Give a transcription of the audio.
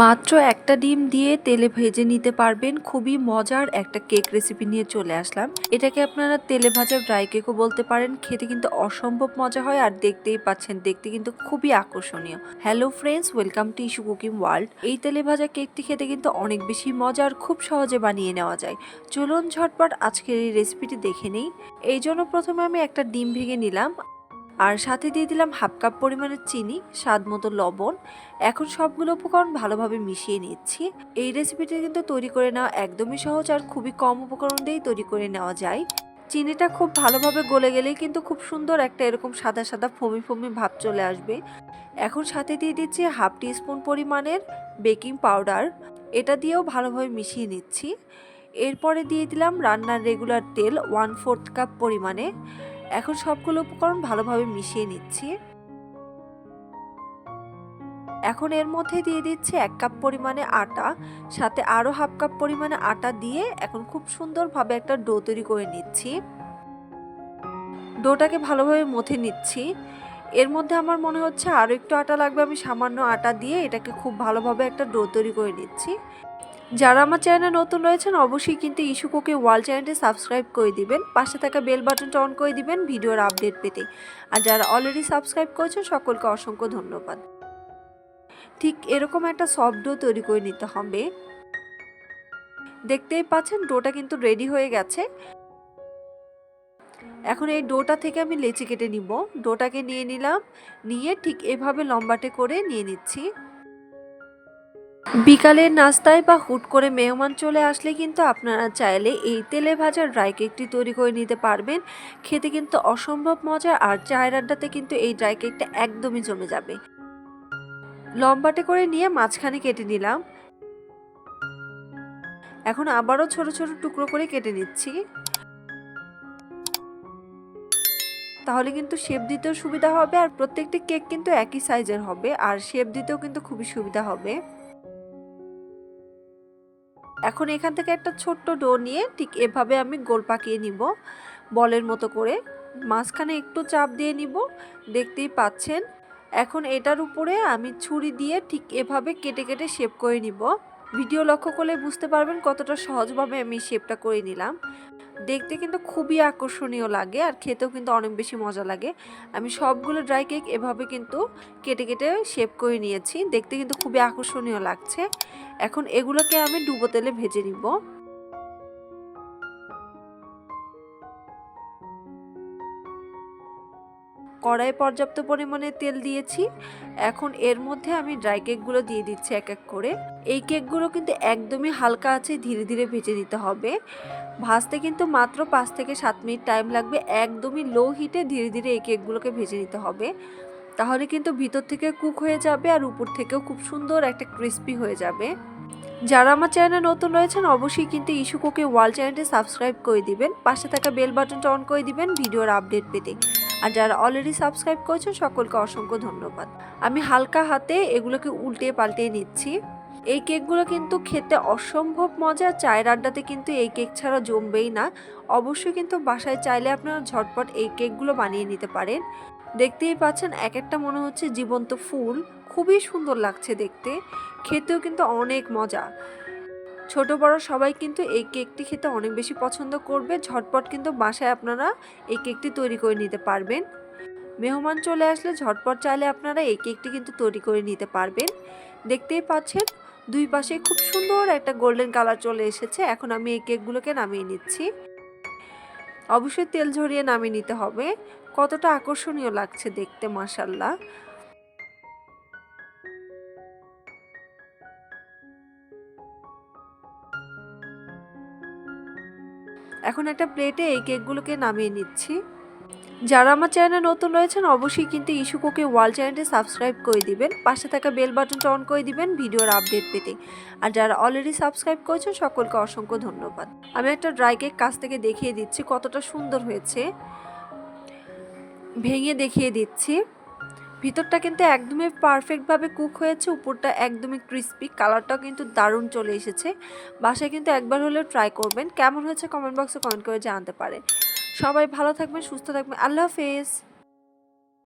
মাত্র একটা ডিম দিয়ে তেলে ভেজে নিতে পারবেন। খুবই মজার একটা কেক রেসিপি নিয়ে চলে আসলাম। এটাকে আপনারা তেলে ভাজা ড্রাই কেকও বলতে পারেন। খেতে কিন্তু অসম্ভব মজা হয় আর দেখতেই পাচ্ছেন, দেখতে কিন্তু খুবই আকর্ষণীয়। Hello friends welcome to issue cooking world এই তেলে ভাজা কেকটি খেতে কিন্তু অনেক বেশি মজার খুব সহজে বানিয়ে নেওয়া যায়। চলুন ঝটপট আজকের এই রেসিপিটি দেখে নেই। এই জন্য প্রথমে আমি একটা ডিম ভেঙে নিলাম। আর সাথে দিয়ে দিলাম হাফ কাপ পরিমাণের চিনি, স্বাদ মতো লবণ। এখন সবগুলো উপকরণ ভালোভাবে মিশিয়ে নিচ্ছি। এই রেসিপিটি কিন্তু তৈরি করে নেওয়া একদমই সহজ আর খুবই কম উপকরণ দিয়েই তৈরি করে নেওয়া যায়। চিনিটা খুব ভালোভাবে গলে গেলেই কিন্তু খুব সুন্দর একটা এরকম সাদা সাদা ফমি ফমি ভাব চলে আসবে। এখন সাথে দিয়ে দিচ্ছি হাফ টি স্পুন পরিমাণের বেকিং পাউডার। এটা দিয়েও ভালোভাবে মিশিয়ে নিচ্ছি। এরপরে দিয়ে দিলাম রান্নার রেগুলার তেল ওয়ান ফোর্থ কাপ পরিমাণে। এখন সবগুলো উপকরণ ভালোভাবে মিশিয়ে নিচ্ছি। এখন এর মধ্যে দিয়ে দিচ্ছি এক কাপ পরিমাণে আটা, সাথে আরও হাফ কাপ পরিমাণে আটা দিয়ে এখন খুব সুন্দরভাবে একটা ডো তৈরি করে নিচ্ছি। ডোটাকে ভালোভাবে মথে নিচ্ছি। এর মধ্যে আমার মনে হচ্ছে আরও একটু আটা লাগবে, আমি সামান্য আটা দিয়ে এটাকে খুব ভালোভাবে একটা ডো তৈরি করে নিচ্ছি। যারা আমার চ্যানেলে নতুন রয়েছেন, অবশ্যই কিন্তু ইস্যু কুকি ওয়াল চ্যানেলটি সাবস্ক্রাইব করে দিবেন, পাশে থাকা বেল বাটনটা অন করে দিবেন ভিডিওর আপডেট পেতে। আর যারা অলরেডি সাবস্ক্রাইব করেছেন, সকলকে অসংখ্য ধন্যবাদ। ঠিক এরকম একটা সফট ডো তৈরি করে নিতে হবে। দেখতেই পাচ্ছেন ডোটা কিন্তু রেডি হয়ে গেছে। এখন এই ডোটা থেকে আমি লেচি কেটে নিব। ডোটাকে নিয়ে নিলাম, নিয়ে ঠিক এভাবে লম্বাটে করে নিয়ে নিচ্ছি। বিকালের নাস্তায় বা হুট করে মেহমান চলে আসলে কিন্তু আপনারা চাইলে এই তেলে ভাজা ড্রাই কেকটি তৈরি করে নিতে পারবেন। খেতে কিন্তু অসম্ভব মজা আর চায়ের আড্ডাতে কিন্তু এই ড্রাই কেকটা একদমই জমে যাবে। লম্বাটে করে নিয়ে মাঝখানে কেটে নিলাম। এখন আবারও ছোট ছোট টুকরো করে কেটে নিচ্ছি। তাহলে কিন্তু শেপ দিতেও সুবিধা হবে আর প্রত্যেকটি কেক কিন্তু একই সাইজের হবে আর শেপ দিতেও কিন্তু খুবই সুবিধা হবে। এখন এখান থেকে একটা ছোট্ট ডো নিয়ে ঠিক এভাবে আমি গোল পাকিয়ে নিব, বলের মতো করে। মাঝখানে একটু চাপ দিয়ে নিব, দেখতেই পাচ্ছেন। এখন এটার উপরে আমি ছুরি দিয়ে ঠিক এভাবে কেটে কেটে শেপ করে নিব। ভিডিও লক্ষ্য করলে বুঝতে পারবেন কতটা সহজভাবে আমি শেপটা করে নিলাম। দেখতে কিন্তু খুবই আকর্ষণীয় লাগে আর খেতেও কিন্তু অনেক বেশি মজা লাগে। আমি সবগুলো ড্রাই কেক এভাবে কিন্তু কেটে কেটে শেপ করে নিয়েছি। দেখতে কিন্তু খুবই আকর্ষণীয় লাগছে। এখন এগুলোকে আমি ডুবো তেলে ভেজে নিব। কড়াই পর্যাপ্ত পরিমাণে তেল দিয়েছি। এখন এর মধ্যে আমি ড্রাই কেকগুলো দিয়ে দিচ্ছি এক এক করে। এই কেকগুলো কিন্তু একদমই হালকা আছে, ধীরে ধীরে ভেজে নিতে হবে। ভাজতে কিন্তু মাত্র পাঁচ থেকে সাত মিনিট টাইম লাগবে। একদমই লো হিটে ধীরে ধীরে এই কেকগুলোকে ভেজে নিতে হবে। তাহলে কিন্তু ভিতর থেকে কুক হয়ে যাবে আর উপর থেকেও খুব সুন্দর একটা ক্রিস্পি হয়ে যাবে। যারা আমার চ্যানেলে নতুন রয়েছেন, অবশ্যই কিন্তু ইস্যু কুকে ওয়াল চ্যানেলটি সাবস্ক্রাইব করে দিবেন। পাশে থাকা বেল বাটনটা অন করে দিবেন, ভিডিওর আপডেট পেতে। আর যারা অলরেডি সাবস্ক্রাইব করেছেন সকলকে অসংখ্য ধন্যবাদ। আমি হালকা হাতে এগুলোকে উল্টে পাল্টে নিচ্ছি। এই কেকগুলো কিন্তু খেতে অসম্ভব মজা, চায়ের আড্ডাতে কিন্তু এই কেক ছাড়া জমবেই না। অবশ্যই কিন্তু বাসায় চাইলে আপনারা ঝটপট এই কেকগুলো বানিয়ে নিতে পারেন। দেখতেই পাচ্ছেন এক একটা মনে হচ্ছে জীবন্ত ফুল। খুবই সুন্দর লাগছে দেখতে। খেতেও কিন্তু অনেক মজা। ছোট, বড় সবাই কিন্তু এই কেকটি খেতে অনেক বেশি পছন্দ করবে। ঝটপট কিন্তু বাসায় আপনারা এই কেকটি তৈরি করে নিতে পারবেন। মেহমান চলে আসলে ঝটপট চাইলে আপনারা এই কেকটি কিন্তু তৈরি করে নিতে পারবেন। দেখতেই পাচ্ছেন, দুই পাশে খুব সুন্দর একটা গোল্ডেন কালার চলে এসেছে। এখন আমি এই কেকগুলোকে নামিয়ে নিচ্ছি। অবশ্যই তেল ঝরিয়ে নামিয়ে নিতে হবে। কতটা আকর্ষণীয় লাগছে দেখতে মাসাল্লাহ এখন একটা প্লেটে এই কেকগুলোকে নামিয়ে নিচ্ছি। যারা আমার চ্যানেলে নতুন রয়েছেন, অবশ্যই কিন্তু ইস্যু কুকে ওয়াল চ্যানেলটি সাবস্ক্রাইব করে দিবেন। পাশে থাকা বেল বাটনটা অন করে দিবেন ভিডিওর আপডেট পেতে। আর যারা অলরেডি সাবস্ক্রাইব করেছেন, সকলকে অসংখ্য ধন্যবাদ। আমি একটা ড্রাই কেক কাছ থেকে দেখিয়ে দিচ্ছি, কতটা সুন্দর হয়েছে। ভেঙে দেখিয়ে দিচ্ছি। ভিতরটা কিন্তু একদমই পারফেক্টভাবে কুক হয়েছে, উপরটা একদমই ক্রিস্পি কালারটাও কিন্তু দারুণ চলে এসেছে। বাসায় কিন্তু একবার হলেও ট্রাই করবেন। কেমন হয়েছে কমেন্ট বক্সে কমেন্ট করে জানতে পারে সবাই ভালো থাকবেন, সুস্থ থাকবেন। আল্লাহ হাফেজ।